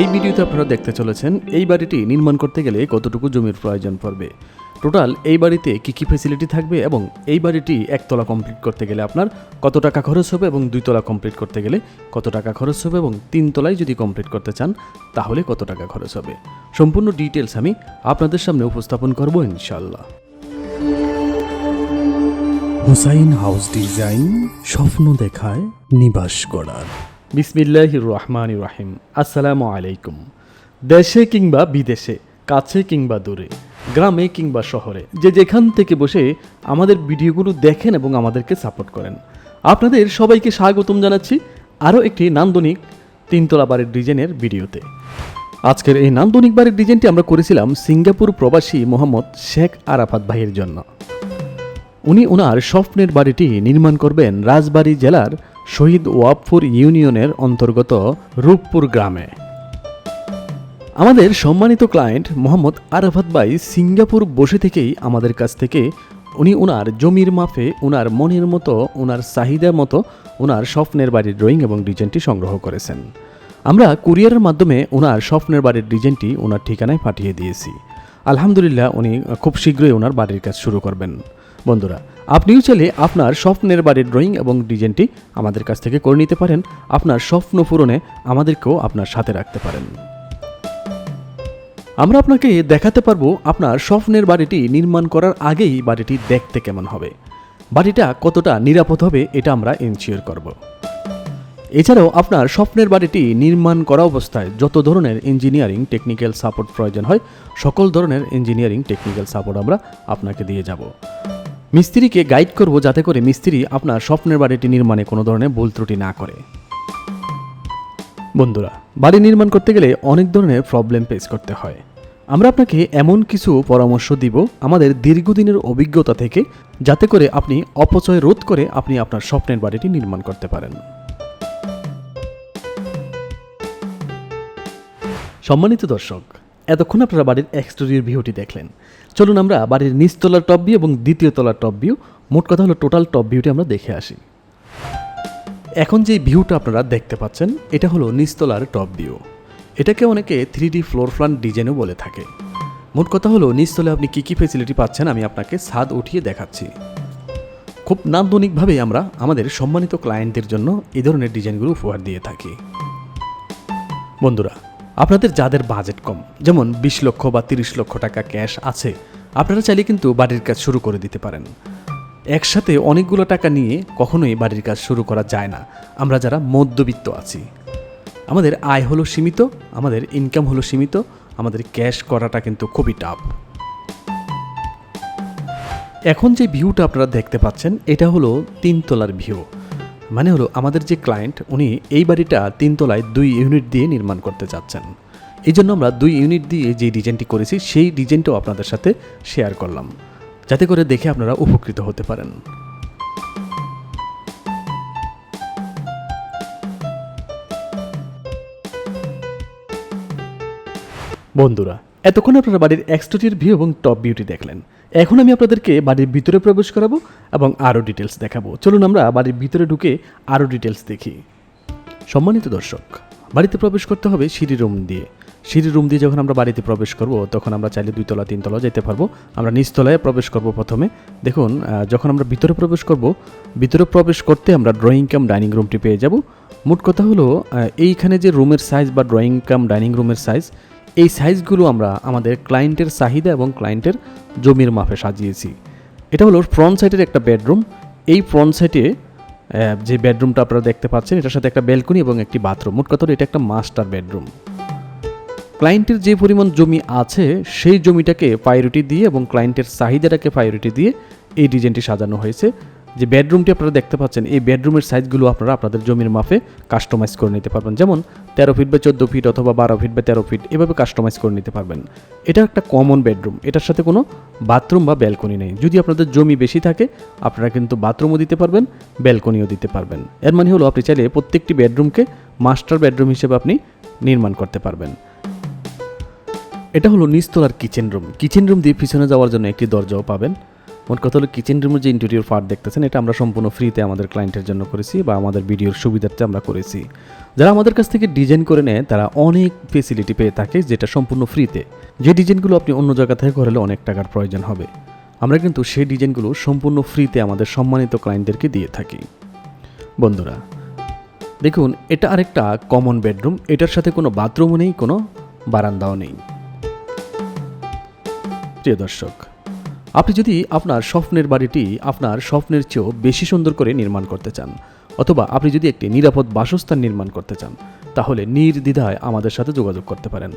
এই ভিডিওতে আপনারা দেখতে চলেছেন, এই বাড়িটি নির্মাণ করতে গেলে কতটুকু জমির প্রয়োজন পড়বে? টোটাল এই বাড়িতে কি কি ফেসিলিটি থাকবে এবং এই বাড়িটি একতলা কমপ্লিট করতে গেলে আপনার কত টাকা খরচ হবে এবং দুইতলা কমপ্লিট করতে গেলে কত টাকা খরচ হবে এবং তিনতলায় যদি কমপ্লিট করতে চান, তাহলে কত টাকা খরচ হবে? সম্পূর্ণ ডিটেলস আমি আপনাদের সামনে উপস্থাপন করব ইনশাল্লাহ হুসাইন হাউস ডিজাইন, স্বপ্ন দেখায়, নিবাস গড়ার। বিসমিল্লাহ রহমান রাহিম আসসালামু আলাইকুম দেশে কিংবা বিদেশে, কাছে কিংবা দূরে, গ্রামে কিংবা শহরে, যে যেখান থেকে বসে আমাদের ভিডিওগুলো দেখেন এবং আমাদেরকে সাপোর্ট করেন, আপনাদের সবাইকে স্বাগতম জানাচ্ছি আরও একটি নান্দনিক তিনতলা বাড়ির ডিজাইনের ভিডিওতে। আজকের এই নান্দনিক বাড়ির ডিজাইনটি আমরা করেছিলাম সিঙ্গাপুর প্রবাসী মোহাম্মদ শেখ আরাফাত ভাইয়ের জন্য। উনি ওনার স্বপ্নের বাড়িটি নির্মাণ করবেন রাজবাড়ী জেলার শহীদ ওয়াবপুর ইউনিয়নের অন্তর্গত রূপপুর গ্রামে। আমাদের সম্মানিত ক্লায়েন্ট মোহাম্মদ আরাফাত ভাই সিঙ্গাপুর বসে থেকেই আমাদের কাছ থেকে, উনি ওনার জমির মাপে ওনার মনের মতো ওনার চাহিদা মতো ওনার স্বপ্নের বাড়ির ড্রয়িং এবং ডিজাইনটি সংগ্রহ করেছেন। আমরা কুরিয়ারের মাধ্যমে ওনার স্বপ্নের বাড়ির ডিজাইনটি ওনার ঠিকানায় পাঠিয়ে দিয়েছি। আলহামদুলিল্লাহ, উনি খুব শীঘ্রই ওনার বাড়ির কাজ শুরু করবেন। বন্ধুরা, আপনিও চাইলে আপনার স্বপ্নের বাড়ির ড্রয়িং এবং ডিজাইনটি আমাদের কাছ থেকে করে নিতে পারেন। আপনার স্বপ্ন পূরণে আমাদেরকেও আপনার সাথে রাখতে পারেন। আমরা আপনাকে দেখাতে পারব আপনার স্বপ্নের বাড়িটি নির্মাণ করার আগেই বাড়িটি দেখতে কেমন হবে। বাড়িটা কতটা নিরাপদ হবে এটা আমরা ইনশিওর করব। এছাড়াও আপনার স্বপ্নের বাড়িটি নির্মাণ করা অবস্থায় যত ধরনের ইঞ্জিনিয়ারিং টেকনিক্যাল সাপোর্ট প্রয়োজন হয়, সকল ধরনের ইঞ্জিনিয়ারিং টেকনিক্যাল সাপোর্ট আমরা আপনাকে দিয়ে যাব। মিস্ত্রিকে গাইড করব যাতে করে মিস্ত্রি আপনার স্বপ্নের বাড়িটি নির্মাণে কোনো ধরনের ভুল ত্রুটি না করে। বন্ধুরা, বাড়ি নির্মাণ করতে গেলে অনেক ধরনের প্রবলেম ফেস করতে হয়। আমরা আপনাকে এমন কিছু পরামর্শ দিব আমাদের দীর্ঘদিনের অভিজ্ঞতা থেকে, যাতে করে আপনি অপচয় রোধ করে আপনি আপনার স্বপ্নের বাড়িটি নির্মাণ করতে পারেন। সম্মানিত দর্শক এতক্ষণ আপনারা বাড়ির এক্সটেরিয়র ভিউটি দেখলেন। চলুন আমরা বাড়ির নিচতলার টপ ভিউ এবং দ্বিতীয় তলার টপ ভিউ মোট কথা হলো টোটাল টপ ভিউটি আমরা দেখে আসি। এখন যে ভিউটা আপনারা দেখতে পাচ্ছেন, এটা হলো নিচতলার টপ ভিউ এটাকে অনেকে থ্রি ডি ফ্লোর প্ল্যান ডিজাইনও বলে থাকে। মোট কথা হলো নিচতলে আপনি কী কী ফেসিলিটি পাচ্ছেন আমি আপনাকে ছাদ উঠিয়ে দেখাচ্ছি। খুব নান্দনিকভাবে আমরা আমাদের সম্মানিত ক্লায়েন্টদের জন্য এই ধরনের ডিজাইনগুলো উপহার দিয়ে থাকি। বন্ধুরা আপনাদের যাদের বাজেট কম, যেমন বিশ লক্ষ বা তিরিশ লক্ষ টাকা ক্যাশ আছে, আপনারা চাইলে কিন্তু বাড়ির কাজ শুরু করে দিতে পারেন। একসাথে অনেকগুলো টাকা নিয়ে কখনোই বাড়ির কাজ শুরু করা যায় না। আমরা যারা মধ্যবিত্ত আছি। আমাদের আয় হলো সীমিত, আমাদের ইনকাম হলো সীমিত, আমাদের ক্যাশ করাটা কিন্তু খুবই টাফ এখন যে ভিউটা আপনারা দেখতে পাচ্ছেন, এটা হলো তিনতলার ভিউ মানে হলো আমাদের যে ক্লায়েন্ট উনি এই বাড়িটা তিনতলায় দুই ইউনিট দিয়ে নির্মাণ করতে চাচ্ছেন। এই জন্য আমরা দুই ইউনিট দিয়ে যে ডিজাইনটি করেছি, সেই ডিজাইনটাও আপনাদের সাথে শেয়ার করলাম। যাতে করে দেখে আপনারা উপকৃত হতে পারেন। বন্ধুরা এতক্ষণ আপনারা বাড়ির এক্সটেরিয়র ভিউ এবং টপ বিউটি দেখলেন। এখন আমি আপনাদেরকে বাড়ির ভিতরে প্রবেশ করাবো এবং আরও ডিটেলস দেখাবো। চলুন আমরা বাড়ির ভিতরে ঢুকে আরও ডিটেলস দেখি। সম্মানিত দর্শক, বাড়িতে প্রবেশ করতে হবে সিঁড়ি রুম দিয়ে। সিঁড়ি রুম দিয়ে যখন আমরা বাড়িতে প্রবেশ করব, তখন আমরা চাইলে দুইতলা, তিনতলা যেতে পারব। আমরা নিচতলায় প্রবেশ করব প্রথমে। দেখুন যখন আমরা ভিতরে প্রবেশ করব, ভিতরে প্রবেশ করতে আমরা ড্রয়িং কাম ডাইনিং রুমটি পেয়ে যাব। মোট কথা হলো এইখানে যে রুমের সাইজ বা ড্রয়িং কাম ডাইনিং রুমের সাইজ এই সাইজগুলো আমরা আমাদের ক্লায়েন্টের চাহিদা এবং ক্লায়েন্টের জমির মাপে সাজিয়েছি। এটা হলো ফ্রন্ট সাইডের একটা বেডরুম এই ফ্রন্ট সাইডে যে বেডরুমটা আপনারা দেখতে পাচ্ছেন, এটার সাথে একটা ব্যালকনি এবং একটি বাথরুম মোট কথা এটা একটা মাস্টার বেডরুম ক্লায়েন্টের যে পরিমাণ জমি আছে, সেই জমিটাকে প্রায়োরিটি দিয়ে এবং ক্লায়েন্টের চাহিদাটাকে প্রায়োরিটি দিয়ে এই ডিজাইনটি সাজানো হয়েছে। যে বেডরুমটি আপনারা দেখতে পাচ্ছেন, এই বেডরুমের সাইজগুলো আপনারা আপনাদের জমির মাপে কাস্টমাইজ করে নিতে পারবেন। যেমন তেরো ফিট বা চোদ্দ ফিট অথবা বারো ফিট বা তেরো ফিট এভাবে কাস্টমাইজ করে নিতে পারবেন। এটা একটা কমন বেডরুম এটার সাথে কোনো বাথরুম বা ব্যালকনি নেই। যদি আপনাদের জমি বেশি থাকে, আপনারা কিন্তু বাথরুমও দিতে পারবেন ব্যালকনিও দিতে পারবেন। এর মানে হলো, আপনি চাইলে প্রত্যেকটি বেডরুমকে মাস্টার বেডরুম হিসেবে আপনি নির্মাণ করতে পারবেন। এটা হলো নিচতলার কিচেন রুম কিচেন রুম দিয়ে পিছনে যাওয়ার জন্য একটি দরজাও পাবেন। মোট কথা হলো কিচেন রুমের যে ইন্টেরিয়র পার্ট দেখতেছেন, এটা আমরা সম্পূর্ণ ফ্রিতে আমাদের ক্লায়েন্টের জন্য করেছি বা আমাদের ভিডিওর সুবিধার্থে আমরা করেছি। যারা আমাদের কাছ থেকে ডিজাইন করে নেয়, তারা অনেক ফেসিলিটি পেয়ে থাকে যেটা সম্পূর্ণ ফ্রিতে যে ডিজাইনগুলো আপনি অন্য জায়গা থেকে করালে অনেক টাকার প্রয়োজন হবে। আমরা কিন্তু সেই ডিজাইনগুলো সম্পূর্ণ ফ্রিতে আমাদের সম্মানিত ক্লায়েন্টদেরকে দিয়ে থাকি। বন্ধুরা, দেখুন, এটা আরেকটা কমন বেডরুম এটার সাথে কোনো বাথরুমও নেই, কোনো বারান্দাও নেই। প্রিয় দর্শক আপনি যদি আপনার স্বপ্নের বাড়িটি আপনার স্বপ্নের চেয়েও বেশি সুন্দর করে নির্মাণ করতে চান, অথবা আপনি যদি একটি নিরাপদ বাসস্থান নির্মাণ করতে চান, তাহলে নির্দ্বিধায় আমাদের সাথে যোগাযোগ করতে পারেন।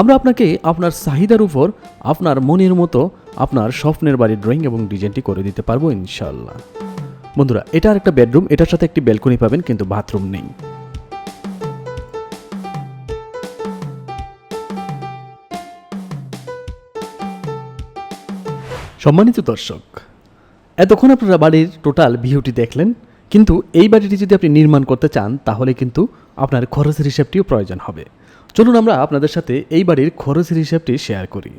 আমরা আপনাকে আপনার চাহিদার উপর, আপনার মনের মতো আপনার স্বপ্নের বাড়ির ড্রয়িং এবং ডিজাইনটি করে দিতে পারব ইনশাল্লাহ বন্ধুরা, এটা একটা বেডরুম, এটার সাথে একটি ব্যালকনি পাবেন, কিন্তু বাথরুম নেই। সম্মানিত দর্শক, এতক্ষণ আপনারা বাড়ির টোটাল ভিউটি দেখলেন, কিন্তু এই বাড়িটি যদি আপনি নির্মাণ করতে চান, তাহলে কিন্তু আপনার খরচের হিসাবটিও প্রয়োজন হবে। চলুন আমরা আপনাদের সাথে এই বাড়ির খরচের হিসাবটি শেয়ার করি।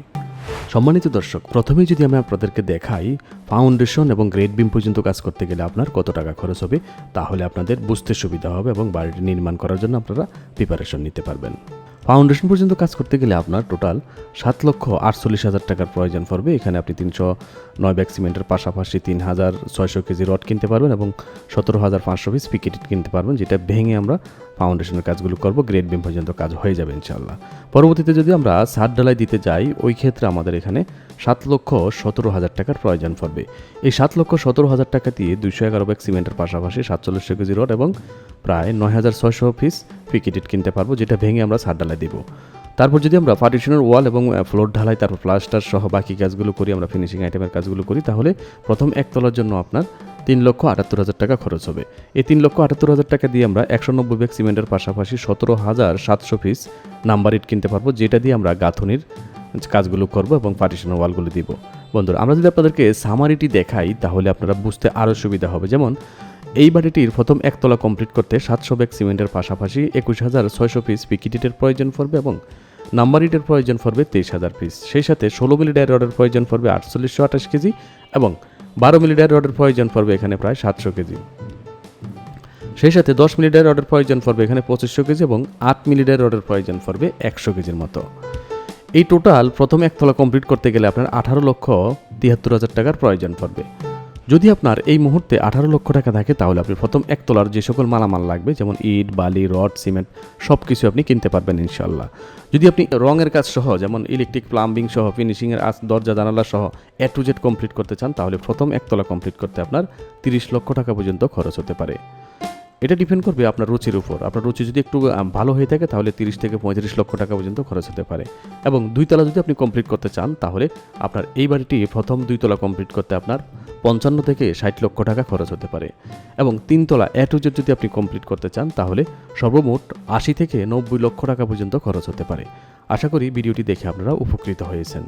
সম্মানিত দর্শক, প্রথমেই যদি আমি আপনাদেরকে দেখাই ফাউন্ডেশন এবং গ্রেড বিম পর্যন্ত কাজ করতে গেলে আপনার কত টাকা খরচ হবে, তাহলে আপনাদের বুঝতে সুবিধা হবে এবং বাড়িটি নির্মাণ করার জন্য আপনারা প্রিপারেশন নিতে পারবেন। ফাউন্ডেশন পর্যন্ত কাজ করতে গেলে আপনার টোটাল সাত লক্ষ আটচল্লিশ হাজার টাকার প্রয়োজন পড়বে। এখানে আপনি তিনশো নয় ব্যাগ সিমেন্টের পাশাপাশি তিন হাজার ছয়শো কেজি রড কিনতে পারবেন এবং সতেরো হাজার পাঁচশো পিস পিকেট কিনতে পারবেন, যেটা ভেঙে আমরা ফাউন্ডেশনের কাজগুলো করব, গ্রেড বিম পর্যন্ত কাজ হয়ে যাবে ইনশাল্লাহ পরবর্তীতে যদি আমরা সাত ডালাই দিতে যাই, ওই ক্ষেত্রে আমাদের এখানে সাত লক্ষ সতেরো হাজার টাকার প্রয়োজন পড়বে। এই সাত লক্ষ সতেরো হাজার টাকা দিয়ে দুইশো এগারো ব্যাগ সিমেন্টের পাশাপাশি সাতচল্লিশশো কেজি রড এবং প্রায় নয় হাজার ছয়শো পিস পিকেটেড কিনতে পারব, যেটা ভেঙে আমরা সাত ঢালাই দেবো। তারপর যদি আমরা পার্টিশনের ওয়াল এবং ফ্লোর ঢালাই, তারপর প্লাস্টার সহ বাকি কাজগুলো করি, আমরা ফিনিশিং আইটেমের কাজগুলো করি, তাহলে প্রথম একতলার জন্য আপনার তিন লক্ষ আটাত্তর হাজার টাকা খরচ হবে। এই তিন লক্ষ আটাত্তর হাজার টাকা দিয়ে আমরা একশো নব্বই ব্যাগ সিমেন্টের পাশাপাশি সতেরো হাজার সাতশো পিস নাম্বার ইট কিনতে পারব, যেটা দিয়ে আমরা গাঁথনির কাজগুলো করব এবং পার্টিশনের ওয়ালগুলো দিব। বন্ধুরা, আমরা যদি আপনাদেরকে সামারিটি দেখাই, তাহলে আপনারা বুঝতে আরও সুবিধা হবে। যেমন, এই বাড়িটির প্রথম একতলা কমপ্লিট করতে সাতশো ব্যাগ সিমেন্টের পাশাপাশি একুশ হাজার ছয়শো পিস পিকিটিটের প্রয়োজন পড়বে এবং নাম্বার ইটের প্রয়োজন পড়বে তেইশ হাজার পিস সেই সাথে ষোলো মিলি ডায়ের রডের প্রয়োজন পড়বে আটচল্লিশশো আঠাশ কেজি এবং বারো মিলি ডায়ের রডের প্রয়োজন পড়বে এখানে প্রায় সাতশো কেজি। সেই সাথে দশ মিলি ডায়ের রডের প্রয়োজন পড়বে এখানে পঁচিশশো কেজি এবং আট মিলি ডায়ের রডের প্রয়োজন পড়বে একশো কেজির মতো। এই টোটাল প্রথম একতলা কমপ্লিট করতে গেলে আপনার আঠারো লক্ষ তিয়াত্তর হাজার টাকার প্রয়োজন পড়বে। যদি আপনার এই মুহূর্তে আঠারো লক্ষ টাকা থাকে, তাহলে আপনি প্রথম একতলার যে সকল মালামাল লাগবে, যেমন ইট, বালি, রড, সিমেন্ট সব কিছু আপনি কিনতে পারবেন ইনশাল্লাহ যদি আপনি রঙের কাজ সহ, যেমন ইলেকট্রিক প্লাম্বিং সহ ফিনিশিংয়ের আজ দরজা, জানালা সহ এ টু জেড কমপ্লিট করতে চান, তাহলে প্রথম একতলা কমপ্লিট করতে আপনার তিরিশ লক্ষ টাকা পর্যন্ত খরচ হতে পারে। এটা ডিপেন্ড করবে আপনার রুচির উপর। আপনার রুচি যদি একটু ভালো হয়ে থাকে, তাহলে তিরিশ থেকে পঁয়ত্রিশ লক্ষ টাকা পর্যন্ত খরচ হতে পারে। এবং দুইতলা যদি আপনি কমপ্লিট করতে চান, তাহলে আপনার এই বাড়িটি প্রথম দুইতলা কমপ্লিট করতে আপনার পঞ্চান্ন থেকে ষাট লক্ষ টাকা খরচ হতে পারে। এবং তিনতলা এ টু জেড যদি আপনি কমপ্লিট করতে চান, তাহলে সর্বমোট আশি থেকে নব্বই লক্ষ টাকা পর্যন্ত খরচ হতে পারে। আশা করি ভিডিওটি দেখে আপনারা উপকৃত হয়েছেন।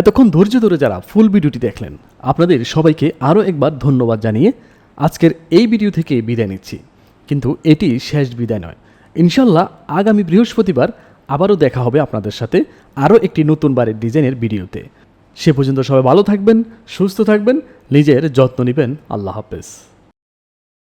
এতক্ষণ ধৈর্য ধরে যারা ফুল ভিডিওটি দেখলেন, আপনাদের সবাইকে আরও একবার ধন্যবাদ জানিয়ে আজকের এই ভিডিও থেকে বিদায় নিচ্ছি। কিন্তু এটি শেষ বিদায় নয়। ইনশাল্লাহ আগামী বৃহস্পতিবার আবারও দেখা হবে আপনাদের সাথে আরও একটি নতুন বাড়ির ডিজাইনের ভিডিওতে। সে পর্যন্ত সবাই ভালো থাকবেন, সুস্থ থাকবেন, নিজের যত্ন নেবেন। আল্লাহ হাফেজ।